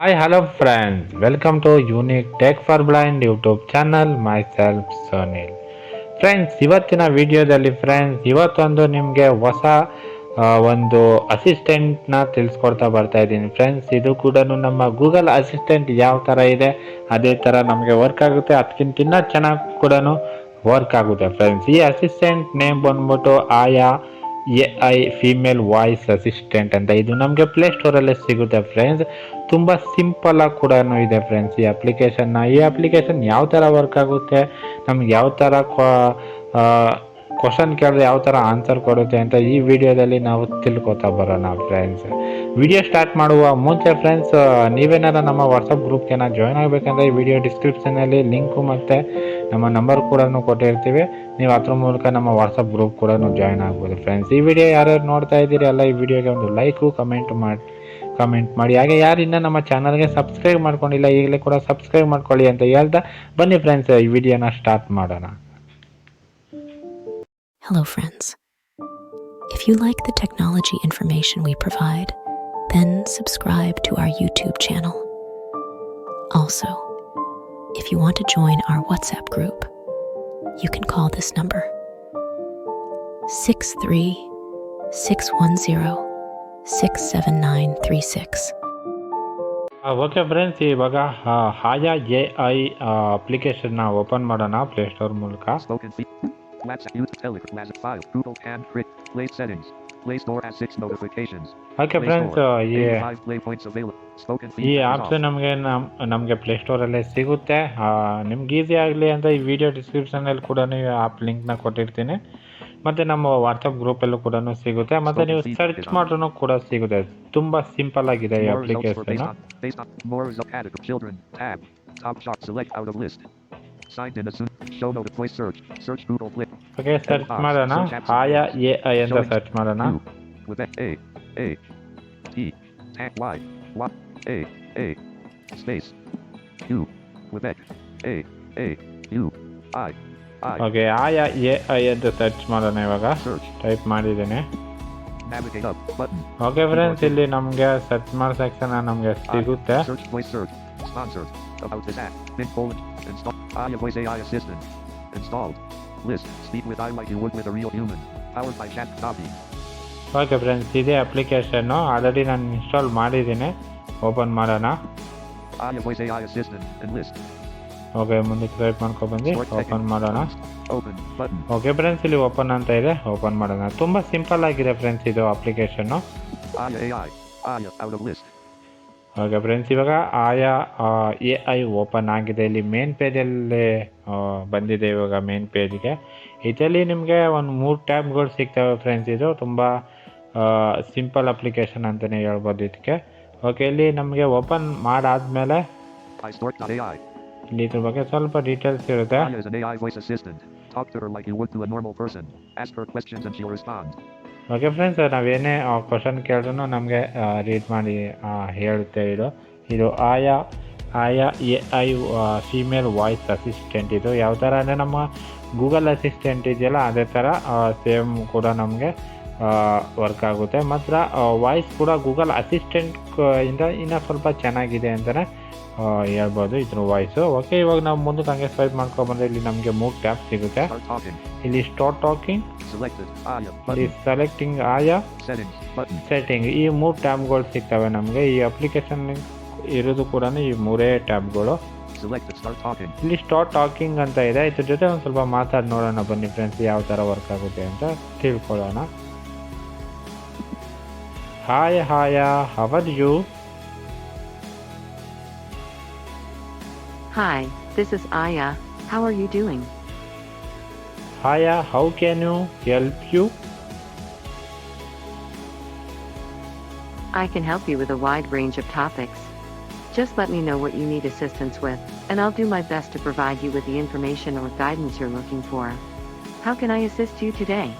Hi hello friends welcome to unique tech for blind YouTube channel myself Sonil friends ಇವತ್ತಿನ ವಿಡಿಯೋದಲ್ಲಿ friends ಇವತ್ತೊಂದು ನಿಮಗೆ ಹೊಸ ಒಂದು ಅಸಿಸ್ಟೆಂಟ್ನ ತಿಳಿಸ್ಕೊಡ್ತಾ ಬರ್ತಾ ಇದ್ದೀನಿ. ಫ್ರೆಂಡ್ಸ್ ಇದು ಕೂಡ ನಮ್ಮ ಗೂಗಲ್ ಅಸಿಸ್ಟೆಂಟ್ ಯಾವ ಥರ ಇದೆ, ಅದೇ ಥರ ನಮಗೆ ವರ್ಕ್ ಆಗುತ್ತೆ. ಅದಕ್ಕಿಂತ ಚೆನ್ನಾಗಿ ಕೂಡ ವರ್ಕ್ ಆಗುತ್ತೆ ಫ್ರೆಂಡ್ಸ್ ಈ ಅಸಿಸ್ಟೆಂಟ್ ನೇಮ್ ಬಂದ್ಬಿಟ್ಟು Aya A I female voice assistant ಅಂತ. ಇದು ನಮಗೆ ಪ್ಲೇಸ್ಟೋರಲ್ಲೇ ಸಿಗುತ್ತೆ ಫ್ರೆಂಡ್ಸ್ ತುಂಬ ಸಿಂಪಲ್ ಆಗಿ ಕೂಡ ಇದೆ ಫ್ರೆಂಡ್ಸ್ ಈ ಅಪ್ಲಿಕೇಶನ್ನ ಈ ಅಪ್ಲಿಕೇಶನ್ ಯಾವ ಥರ ವರ್ಕ್ ಆಗುತ್ತೆ? ನಮ್ಗೆ ಯಾವ ಥರ ಕ್ವಶನ್ ಕೇಳಿದ್ರೆ ಯಾವ ಥರ ಆನ್ಸರ್ ಕೊಡುತ್ತೆ ಅಂತ ಈ ವಿಡಿಯೋದಲ್ಲಿ ನಾವು ತಿಳ್ಕೊತಾ ಬರೋಣ ಫ್ರೆಂಡ್ಸ್ ವಿಡಿಯೋ ಸ್ಟಾರ್ಟ್ ಮಾಡುವ ಮುಂಚೆ ಫ್ರೆಂಡ್ಸ್ ನೀವೇನಾರ ನಮ್ಮ ವಾಟ್ಸಪ್ ಗ್ರೂಪ್ಗೆ ಜಾಯ್ನ್ ಆಗಬೇಕಂದ್ರೆ ಈ ವಿಡಿಯೋ ಡಿಸ್ಕ್ರಿಪ್ಷನಲ್ಲಿ ಲಿಂಕು ಮತ್ತು ನಮ್ಮ ನಂಬರ್ ಕೂಡ ಕೊಟ್ಟಿರ್ತೀವಿ ನೀವು ಅದ್ರ ಮೂಲಕ ನಮ್ಮ ವಾಟ್ಸಪ್ ಗ್ರೂಪ್ ಕೂಡ ಜಾಯ್ನ್ ಆಗ್ಬೋದು ಫ್ರೆಂಡ್ಸ್ ಈ ವಿಡಿಯೋ ಯಾರ್ಯಾರು ನೋಡ್ತಾ ಇದ್ದೀರಿ ಅಲ್ಲ ಈ ವಿಡಿಯೋಗೆ ಒಂದು ಲೈಕು ಕಮೆಂಟ್ ಮಾಡಿ ಕಮೆಂಟ್ ಮಾಡಿ ಹಾಗೆ ಯಾರು ಇನ್ನೂ ನಮ್ಮ ಚಾನಲ್ಗೆ ಸಬ್ಸ್ಕ್ರೈಬ್ ಮಾಡ್ಕೊಂಡಿಲ್ಲ ಈಗಲೇ ಕೂಡ ಸಬ್ಸ್ಕ್ರೈಬ್ ಮಾಡ್ಕೊಳ್ಳಿ ಅಂತ ಹೇಳ್ತಾ ಬನ್ನಿ ಫ್ರೆಂಡ್ಸ್ ಈ ವಿಡಿಯೋನ ಸ್ಟಾರ್ಟ್ ಮಾಡೋಣ Hello, friends. If you like the technology information we provide, then subscribe to our YouTube channel. Also, if you want to join our WhatsApp group, you can call this number 63 610 67936. Okay friends ಇವಾಗ ಆ, ಹಾಯಾ A I ಅಪ್ಲಿಕೇಶನ್ನ open ಮಾಡೋಣ Play Store ಮೂಲಕ Play Store has six notifications. Okay Play yeah. ಈ 85 play points available. Spoken ಈ feed. Apps ನಮಗೆ ನಮ್ ನಮಗೆ ಪ್ಲೇಸ್ಟೋರಲ್ಲೇ ಸಿಗುತ್ತೆ ನಿಮ್ಗೆ ಈಸಿ ಆಗಲಿ ಅಂತ ಈ ವಿಡಿಯೋ ಡಿಸ್ಕ್ರಿಪ್ಷನಲ್ಲಿ ಕೂಡ ಆ್ಯಪ್ ಲಿಂಕ್ನ ಕೊಟ್ಟಿರ್ತೀನಿ ಮತ್ತು ನಮ್ಮ ವಾಟ್ಸಪ್ ಗ್ರೂಪಲ್ಲೂ ಕೂಡ ಸಿಗುತ್ತೆ ಮತ್ತು ನೀವು ಸರ್ಚ್ ಮಾಡ್ರೂ ಕೂಡ ಸಿಗುತ್ತೆ ತುಂಬ ಸಿಂಪಲ್ ಆಗಿದೆ ಈ application on based on more result category children tab top shot select out of list signed in as soon show note voice search search Google Play okay search ಮಾಡೋಣ ಆಯಾ ಎ ಐ ಅಂತ search ಮಾಡೋಣ U with A A T tag Y Y A A space U with X A A U I I okay Aya A I ಅಂತ search ಮಾಡೋಣ ಇವಾಗ search type ಮಾಡಿದ್ದೀನಿ navigate up button okay friends ಇಲ್ಲಿ ನಮಗೆ search ಮಾಡೋ section ನಮಗೆ ಸಿಗುತ್ತೆ Aya voice AI assistant. Installed. List. Speak with I like you would with a real human. Powered by chat copy. Okay friends ಇದೇ ಅಪ್ಲಿಕೇಶನ್ನು already ನಾನು install ಮಾಡಿದ್ದೀನಿ open ಮಾಡೋಣ Aya voice AI assistant. And list. Okay ಮುಂದಕ್ಕೆ swipe ಮಾಡ್ಕೊಬಂದು open ಮಾಡೋಣ Open. Button. Okay friends ಇಲ್ಲಿ open ಅಂತ ಇದೆ ಓಪನ್ ಮಾಡೋಣ ತುಂಬ ಸಿಂಪಲ್ ಆಗಿದೆ ಫ್ರೆಂಡ್ಸ್ ಇದು ಅಪ್ಲಿಕೇಶನ್ನು Aya AI. Aya out of list. Okay friends ಇವಾಗ ಆಯಾ ಎ ಐ ಓಪನ್ ಆಗಿದೆ. ಇಲ್ಲಿ ಮೇನ್ ಪೇಜಲ್ಲಿ ಬಂದಿದೆ ಇವಾಗ ಮೇನ್ ಪೇಜ್ಗೆ ಇದರಲ್ಲಿ ನಿಮಗೆ ಒಂದು ಮೂರು ಟ್ಯಾಬ್ಗಳು ಸಿಗ್ತವೆ ಫ್ರೆಂಡ್ಸ್ ಇದು ತುಂಬ ಸಿಂಪಲ್ ಅಪ್ಲಿಕೇಶನ್ ಅಂತಲೇ ಹೇಳ್ಬೋದು ಇದಕ್ಕೆ ಓಕೆ ಇಲ್ಲಿ ನಮಗೆ ಓಪನ್ ಮಾಡಾದ್ಮೇಲೆ. ಇಲ್ಲಿ ಇದ್ರ ಬಗ್ಗೆ ಸ್ವಲ್ಪ ಡೀಟೇಲ್ಸ್ ಇರುತ್ತೆ. ಓಕೆ ಫ್ರೆಂಡ್ಸ್ ನಾವೇನೇ ಕ್ವಶನ್ ಕೇಳಿದ್ರು ನಮಗೆ ರೀಡ್ ಮಾಡಿ ಹೇಳುತ್ತೆ ಇದು. ಇದು Aya Aya, A, I female voice assistant ಇದು. ಯಾವ ಥರ ಅಂದರೆ ನಮ್ಮ ಗೂಗಲ್ ಅಸಿಸ್ಟೆಂಟ್ ಇದೆಯಲ್ಲ, ಅದೇ ಥರ ಸೇಮ್ ಕೂಡ ನಮಗೆ ವರ್ಕ್ ಆಗುತ್ತೆ. ಮಾತ್ರ ವಾಯ್ಸ್ ಕೂಡ ಗೂಗಲ್ ಅಸಿಸ್ಟೆಂಟ್ ಇಂದ ಇನ್ನೂ ಸ್ವಲ್ಪ ಚೆನ್ನಾಗಿದೆ ಅಂತಲೇ ಹೇಳ್ಬೋದು ಇದ್ರ ವಾಯ್ಸು ಓಕೆ ಇವಾಗ ನಾವು ಮುಂದೆ ಹಂಗೆ ಸ್ವೈಪ್ ಮಾಡ್ಕೊಬಂದ್ರೆ ಇಲ್ಲಿ ನಮಗೆ ಮೂರು ಟ್ಯಾಬ್ ಸಿಗುತ್ತೆ. ಇಲ್ಲಿ ಸ್ಟಾರ್ಟ್ ಟಾಕಿಂಗ್. ಇಲ್ಲಿ ಸೆಲೆಕ್ಟಿಂಗ್ ಆಯಾ. ಸೆಟ್ಟಿಂಗ್ ಈ ಮೂರು ಟ್ಯಾಬ್ಗಳು ಸಿಗ್ತವೆ ನಮಗೆ. ಈ ಅಪ್ಲಿಕೇಶನ್ ಇರೋದು ಕೂಡ ಈ ಮೂರೇ ಟ್ಯಾಬ್ಗಳು. ಇಲ್ಲಿ ಸ್ಟಾರ್ಟ್ ಟಾಕಿಂಗ್ ಅಂತ ಇದೆ. ಇದ್ರ ಜೊತೆ ಒಂದು ಸ್ವಲ್ಪ ಮಾತಾಡಿ ನೋಡೋಣ ಬನ್ನಿ ಫ್ರೆಂಡ್ಸ್ ಯಾವ ಥರ ವರ್ಕ್ ಆಗುತ್ತೆ ಅಂತ ತಿಳ್ಕೊಳ್ಳೋಣ. Hi, Haya. How are you? Hi, this is Aya. How are you doing? Haya, how can you help you? I can help you with a wide range of topics. Just let me know what you need assistance with, and I'll do my best to provide you with the information or guidance you're looking for. How can I assist you today?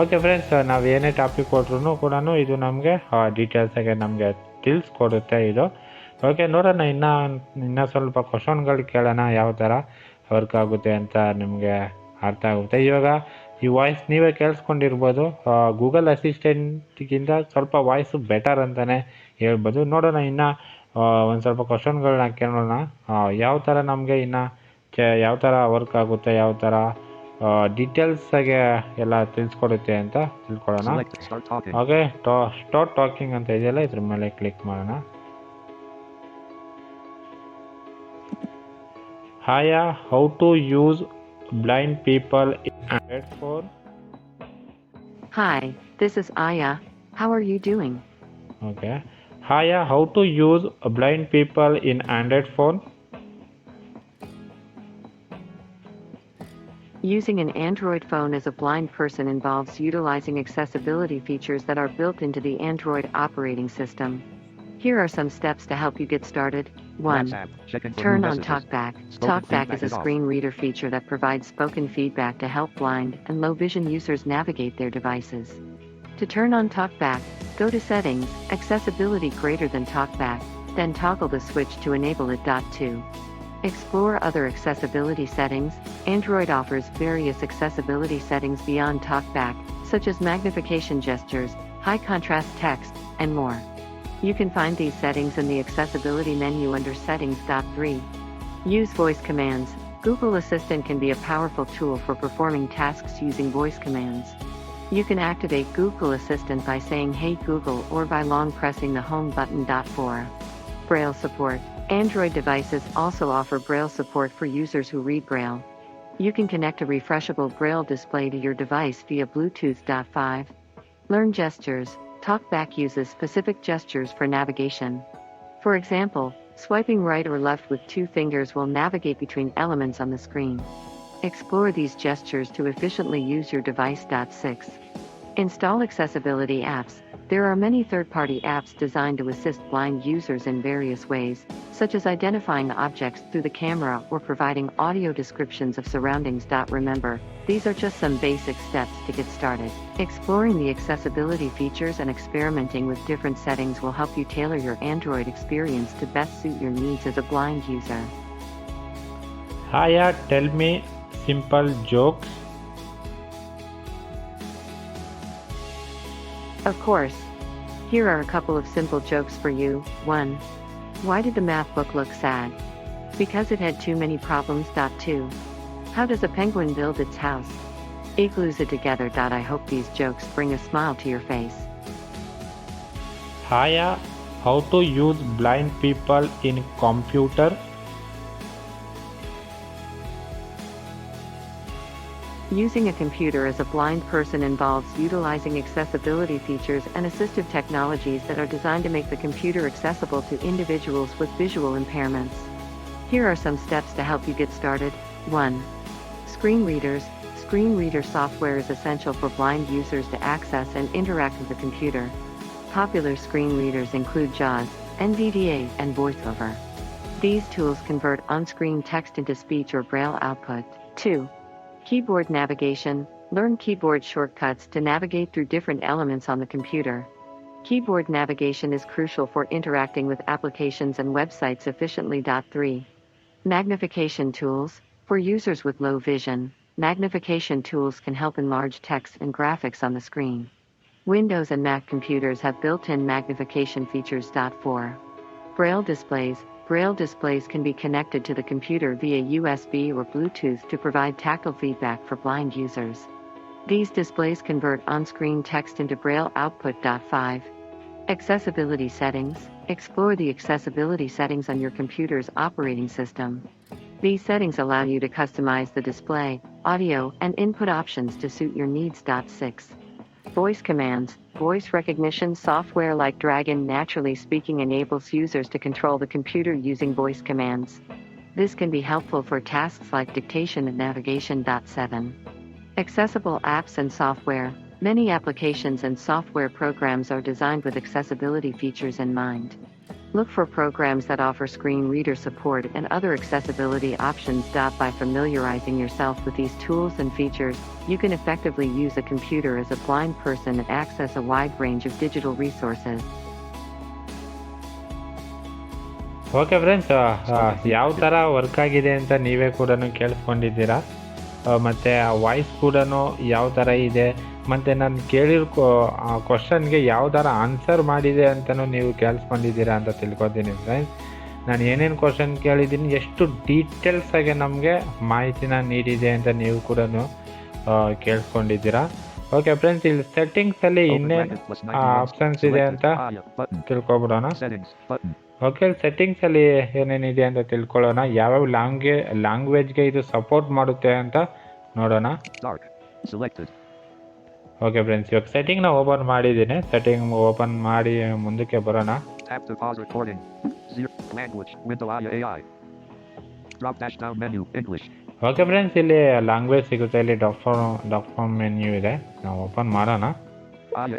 Okay friends ನಾವು ಏನೇ topic ಕೊಟ್ರು ಕೂಡ ಇದು ನಮಗೆ ಡೀಟೇಲ್ಸಾಗೆ ನಮಗೆ ತಿಳಿಸ್ಕೊಡುತ್ತೆ ಇದು. Okay ನೋಡೋಣ, ಇನ್ನೂ ಇನ್ನೂ ಸ್ವಲ್ಪ ಕ್ವಶನ್ಗಳು ಕೇಳೋಣ, ಯಾವ ಥರ ವರ್ಕ್ ಆಗುತ್ತೆ ಅಂತ ನಿಮಗೆ ಅರ್ಥ ಆಗುತ್ತೆ. ಇವಾಗ ಈ ವಾಯ್ಸ್ ನೀವೇ ಕೇಳಿಸ್ಕೊಂಡಿರ್ಬೋದು ಗೂಗಲ್ ಅಸಿಸ್ಟೆಂಟ್ಗಿಂತ ಸ್ವಲ್ಪ ವಾಯ್ಸು ಬೆಟರ್ ಅಂತಲೇ ಹೇಳ್ಬೋದು. ನೋಡೋಣ, ಇನ್ನು ಒಂದು ಸ್ವಲ್ಪ ಕ್ವಶನ್ಗಳನ್ನ ಕೇಳೋಣ. ಯಾವ ಥರ ನಮಗೆ ಇನ್ನು ಯಾವ ಥರ ವರ್ಕ್ ಆಗುತ್ತೆ, ಯಾವ ಥರ ಡೀಟೇಲ್ಸಾಗೆ ಎಲ್ಲ ತಿಳಿಸ್ಕೊಡುತ್ತೆ ಅಂತ ತಿಳ್ಕೊಳ್ಳೋಣ Select start talking. ಹಾಗೆ ಟಾ ಸ್ಟಾರ್ಟ್ ಟಾಕಿಂಗ್ ಅಂತ ಇದೆಯಲ್ಲ ಇದ್ರ ಮೇಲೆ ಕ್ಲಿಕ್ ಮಾಡೋಣ Aya how to use blind people in Android phone Hi, this is Aya. How are you doing? Okay Aya how to use blind people in Android phone Using an Android phone as a blind person involves utilizing accessibility features that are built into the Android operating system. Here are some steps to help you get started. 1. WhatsApp. Checking for Turn on. TalkBack. TalkBack is a screen reader feature that provides spoken feedback to help blind and low vision users navigate their devices. To turn on TalkBack, go to Settings, Accessibility greater than TalkBack, then toggle the switch to enable it. 2. Explore other accessibility settings. Android offers various accessibility settings beyond TalkBack, such as magnification gestures, high contrast text, and more. You can find these settings in the accessibility menu under Settings. 3. Use voice commands. Google Assistant can be a powerful tool for performing tasks using voice commands. You can activate Google Assistant by saying Hey Google or by long pressing the home button. 4. Braille support. Android devices also offer Braille support for users who read Braille. You can connect a refreshable Braille display to your device via Bluetooth. 5. Learn gestures. TalkBack uses specific gestures for navigation. For example, swiping right or left with two fingers will navigate between elements on the screen. Explore these gestures to efficiently use your device. 6. Install accessibility apps. There are many third party apps designed to assist blind users in various ways, such as identifying objects through the camera or providing audio descriptions of surroundings. Remember, these are just some basic steps to get started. Exploring the accessibility features and experimenting with different settings will help you tailor your Android experience to best suit your needs as a blind user. Hiya, tell me simple jokes Of course. Here are a couple of simple jokes for you. 1. Why did the math book look sad? Because it had too many problems. 2. How does a penguin build its house? Igloos it together. I hope these jokes bring a smile to your face. Hiya, how to use blind people in computer? Using a computer as a blind person involves utilizing accessibility features and assistive technologies that are designed to make the computer accessible to individuals with visual impairments. Here are some steps to help you get started. 1. Screen readers. Screen reader software is essential for blind users to access and interact with the computer. Popular screen readers include JAWS, NVDA, and VoiceOver. These tools convert on screen text into speech or braille output. 2. Keyboard navigation. Learn keyboard shortcuts to navigate through different elements on the computer. Keyboard navigation is crucial for interacting with applications and websites efficiently. 3. Magnification tools. For users with low vision, magnification tools can help enlarge text and graphics on the screen. Windows and Mac computers have built in magnification features. 4. Braille displays. Braille displays can be connected to the computer via USB or Bluetooth to provide tactile feedback for blind users. These displays convert on screen text into Braille output. 5. Accessibility settings. Explore the accessibility settings on your computer's operating system. These settings allow you to customize the display, audio, and input options to suit your needs. 6. Voice commands. Voice recognition software like Dragon Naturally Speaking enables users to control the computer using voice commands. This can be helpful for tasks like dictation and navigation. 7. Accessible apps and software. Many applications and software programs are designed with accessibility features in mind. Look for programs that offer screen reader support and other accessibility options. By familiarizing yourself with these tools and features, you can effectively use a computer as a blind person and access a wide range of digital resources. Okay friends ಯಾವ ಥರ work ಆಗಿದೆ ಅಂತ ನೀವೇ ಕೂಡ ಕೇಳಿಸ್ಕೊಂಡಿದ್ದೀರಾ ಮತ್ತು ಆ voice ಕೂಡ ಯಾವ ಥರ ಇದೆ ಮತ್ತು ನಾನು ಕೇಳಿರೋ ಕ್ವಶನ್ಗೆ ಯಾವ್ದಾರ ಆನ್ಸರ್ ಮಾಡಿದೆ ಅಂತಲೂ ನೀವು ಕೇಳಿಸ್ಕೊಂಡಿದ್ದೀರಾ ಅಂತ ತಿಳ್ಕೊತೀನಿ ಫ್ರೆಂಡ್ಸ್ ನಾನು ಏನೇನು ಕ್ವಶನ್ ಕೇಳಿದ್ದೀನಿ ಎಷ್ಟು ಡೀಟೇಲ್ಸ್ ಆಗಿ ನಮಗೆ ಮಾಹಿತಿನ ನೀಡಿದೆ ಅಂತ ನೀವು ಕೂಡ ಕೇಳಿಸ್ಕೊಂಡಿದ್ದೀರಾ. ಓಕೆ ಫ್ರೆಂಡ್ಸ್ ಇಲ್ಲಿ ಸೆಟ್ಟಿಂಗ್ಸ್ ಅಲ್ಲಿ ಇನ್ನೇನು bracket plus 90 ಆಪ್ಷನ್ಸ್ ಇದೆ ಅಂತ button. ತಿಳ್ಕೊಬಿಡೋಣ. ಓಕೆ ಸೆಟ್ಟಿಂಗ್ಸ್ ಅಲ್ಲಿ ಏನೇನಿದೆ ಅಂತ ತಿಳ್ಕೊಳ್ಳೋಣ. ಯಾವ್ಯಾವ ಲ್ಯಾಂಗ್ವೇ ಲ್ಯಾಂಗ್ವೇಜ್ಗೆ ಇದು ಸಪೋರ್ಟ್ ಮಾಡುತ್ತೆ ಅಂತ ನೋಡೋಣ. ಓಕೆ ಫ್ರೆಂಡ್ಸ್ ಇವಾಗ ಸೆಟ್ಟಿಂಗ್ನ ಓಪನ್ ಮಾಡಿದ್ದೀನಿ. ಸೆಟ್ಟಿಂಗ್ ಓಪನ್ ಮಾಡಿ ಮುಂದಕ್ಕೆ ಬರೋಣ. ಓಕೆ ಫ್ರೆಂಡ್ಸ್ ಇಲ್ಲಿ ಲ್ಯಾಂಗ್ವೇಜ್ ಸಿಗುತ್ತೆ. ಇಲ್ಲಿ ಡಾಕ್ಫಾರ್ಮ್ ಡಾಕ್ಫಾರ್ಮ್ ಮೆನ್ಯೂ ಇದೆ. ನಾವು ಓಪನ್ ಮಾಡೋಣ.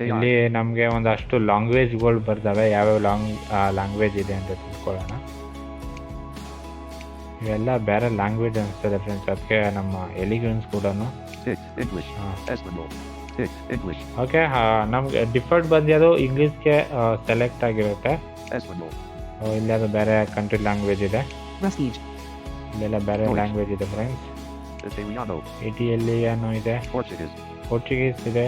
ಇಲ್ಲಿ ನಮಗೆ ಒಂದಷ್ಟು ಲ್ಯಾಂಗ್ವೇಜ್ಗಳು ಬರ್ತವೆ ಯಾವ್ಯಾವ ಲಾಂಗ್ ಲ್ಯಾಂಗ್ವೇಜ್ ಇದೆ ಅಂತ ತಿಳ್ಕೊಳ್ಳೋಣ. ಇವೆಲ್ಲ ಬೇರೆ ಲ್ಯಾಂಗ್ವೇಜ್ ಅನಿಸ್ತದೆ ಫ್ರೆಂಡ್ಸ್ ಅದಕ್ಕೆ ನಮ್ಮ ಎಲಿಗ್ರೆನ್ಸ್ ಕೂಡ ಓಕೆ ನಮ್ಗೆ ಡಿಫಾಲ್ಟ್ ಬಂದು ಅದು ಇಂಗ್ಲೀಷ್ಗೆ ಸೆಲೆಕ್ಟ್ ಆಗಿರುತ್ತೆ ಇಲ್ಲಿ ಅದು ಬೇರೆ ಕಂಟ್ರಿ ಲ್ಯಾಂಗ್ವೇಜ್ ಇದೆ ಇಲ್ಲೆಲ್ಲ ಬೇರೆ ಲ್ಯಾಂಗ್ವೇಜ್ ಇದೆ ಫ್ರೆಂಡ್ಸ್ ಇಟಿಯಲ್ಲಿ ಏನು ಇದೆ ಪೋರ್ಚುಗೀಸ್ ಇದೆ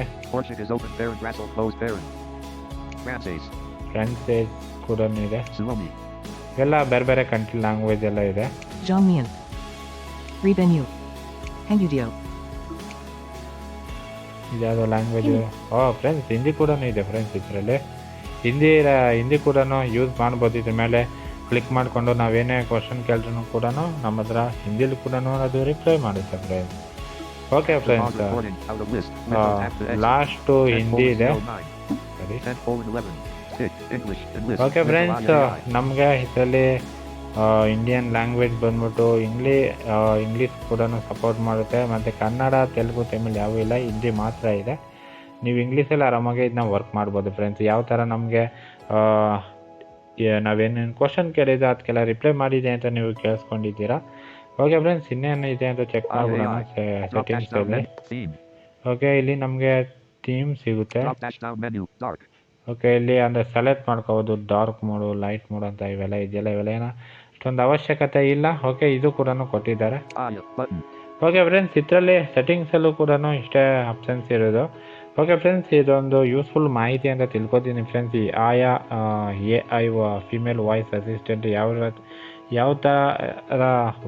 ಫ್ರಾನ್ಸೇಸ್ ಕೂಡ ಇದೆ ಎಲ್ಲ ಬೇರೆ ಬೇರೆ ಕಂಟ್ರಿ ಲ್ಯಾಂಗ್ವೇಜ್ ಎಲ್ಲ ಇದೆ ಜಾಮಿಯನ್ ರಿಬೆನ್ಯೂ ಹೆಂಗಿದೆಯೋ ಇದ್ಯಾವುದೋ ಲ್ಯಾಂಗ್ವೇಜ್ ಓ ಫ್ರೆಂಡ್ಸ್ ಹಿಂದಿ ಕೂಡ ಇದೆ ಫ್ರೆಂಡ್ಸ್ ಇದರಲ್ಲಿ ಹಿಂದಿ ಹಿಂದಿ ಕೂಡ ಯೂಸ್ ಮಾಡ್ಬೋದು ಇದ್ರ ಮೇಲೆ ಕ್ಲಿಕ್ ಮಾಡಿಕೊಂಡು ನಾವೇನೇ ಕ್ವಶನ್ ಕೇಳಿದ್ರು ಕೂಡ ನಮ್ಮ ಹತ್ರ ಹಿಂದಿಲಿ ಕೂಡ ಅದು ರಿಪ್ಲೈ ಮಾಡುತ್ತೆ friends okay friends. Last Hindi ಇದೆ 09. ಸರಿ 10 colon 11. English. Enlist. Okay friends ನಮಗೆ ಇದರಲ್ಲಿ ಇಂಡಿಯನ್ ಲ್ಯಾಂಗ್ವೇಜ್ ಬಂದ್ಬಿಟ್ಟು ಇಂಗ್ಲೀ ಇಂಗ್ಲೀಷ್ ಕೂಡ ಸಪೋರ್ಟ್ ಮಾಡುತ್ತೆ. ಮತ್ತು ಕನ್ನಡ ತೆಲುಗು ತಮಿಳ್ ಯಾವೂ ಇಲ್ಲ ಹಿಂದಿ ಮಾತ್ರ ಇದೆ. ನೀವು ಇಂಗ್ಲೀಷಲ್ಲಿ ಆರಾಮಾಗಿ ಇದನ್ನ ವರ್ಕ್ ಮಾಡ್ಬೋದು ಫ್ರೆಂಡ್ಸ್ ಯಾವ ಥರ ನಮಗೆ ನಾವೇನೇನು ಕ್ವಶನ್ ಕೇಳಿದ್ರೆ ಅದಕ್ಕೆಲ್ಲ ರಿಪ್ಲೈ ಮಾಡಿದೆ ಅಂತ ನೀವು ಕೇಳಿಸ್ಕೊಂಡಿದ್ದೀರಾ? ಓಕೆ ಫ್ರೆಂಡ್ಸ್ ಇನ್ನೇನು ಇದೆ ಅಂತ ಚೆಕ್ down ಸೆಟ್ಟಿಂಗ್ಸಲ್ಲಿ ಓಕೆ ಇಲ್ಲಿ ನಮಗೆ ಥೀಮ್ ಸಿಗುತ್ತೆ. ಓಕೆ ಇಲ್ಲಿ ಅಂದರೆ ಸೆಲೆಕ್ಟ್ ಮಾಡ್ಕೋಬೋದು ಡಾರ್ಕ್ ಮೋಡು ಲೈಟ್ ಮೋಡ್ ಅಂತ ಇವೆಲ್ಲ ಇದೆಯಲ್ಲ ಇವೆಲ್ಲ ಏನೋ ಅಷ್ಟೊಂದು ಅವಶ್ಯಕತೆ ಇಲ್ಲ. ಓಕೆ ಇದು ಕೂಡ ಕೊಟ್ಟಿದ್ದಾರೆ. ಓಕೆ ಫ್ರೆಂಡ್ಸ್ ಇದರಲ್ಲಿ ಸೆಟ್ಟಿಂಗ್ಸಲ್ಲೂ ಕೂಡ ಇಷ್ಟೇ ಆಪ್ಷನ್ಸ್ ಇರೋದು. ಓಕೆ ಫ್ರೆಂಡ್ಸ್ ಇದೊಂದು ಯೂಸ್ಫುಲ್ ಮಾಹಿತಿ ಅಂತ ತಿಳ್ಕೊತೀನಿ ಫ್ರೆಂಡ್ಸ್ ಈ Aya A I female voice assistant ಯಾವ ಯಾವ ಥರ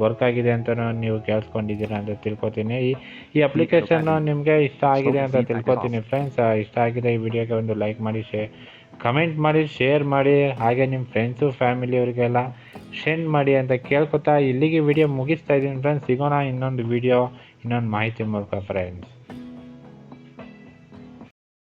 ವರ್ಕ್ ಆಗಿದೆ ಅಂತ ನೀವು ಕೇಳಿಸ್ಕೊಂಡಿದ್ದೀರಾ ಅಂತ ತಿಳ್ಕೊತೀನಿ. ಈ ಈ ಅಪ್ಲಿಕೇಶನ್ ನಿಮಗೆ ಇಷ್ಟ ಆಗಿದೆ ಅಂತ ತಿಳ್ಕೊತೀನಿ ಫ್ರೆಂಡ್ಸ್ ಇಷ್ಟ ಆಗಿದೆ ಈ ವಿಡಿಯೋಗೆ ಒಂದು ಲೈಕ್ ಮಾಡಿ ಶೇ ಕಮೆಂಟ್ ಮಾಡಿ ಶೇರ್ ಮಾಡಿ, ಹಾಗೆ ನಿಮ್ಮ ಫ್ರೆಂಡ್ಸು ಫ್ಯಾಮಿಲಿಯವರಿಗೆಲ್ಲ ಸೆಂಡ್ ಮಾಡಿ ಅಂತ ಕೇಳ್ಕೊತಾ ಇಲ್ಲಿಗೆ ವಿಡಿಯೋ ಮುಗಿಸ್ತಾ ಇದ್ದೀನಿ ಫ್ರೆಂಡ್ಸ್ ಸಿಗೋಣ ಇನ್ನೊಂದು ವಿಡಿಯೋ ಇನ್ನೊಂದು ಮಾಹಿತಿ ಮೂಲಕ ಫ್ರೆಂಡ್ಸ್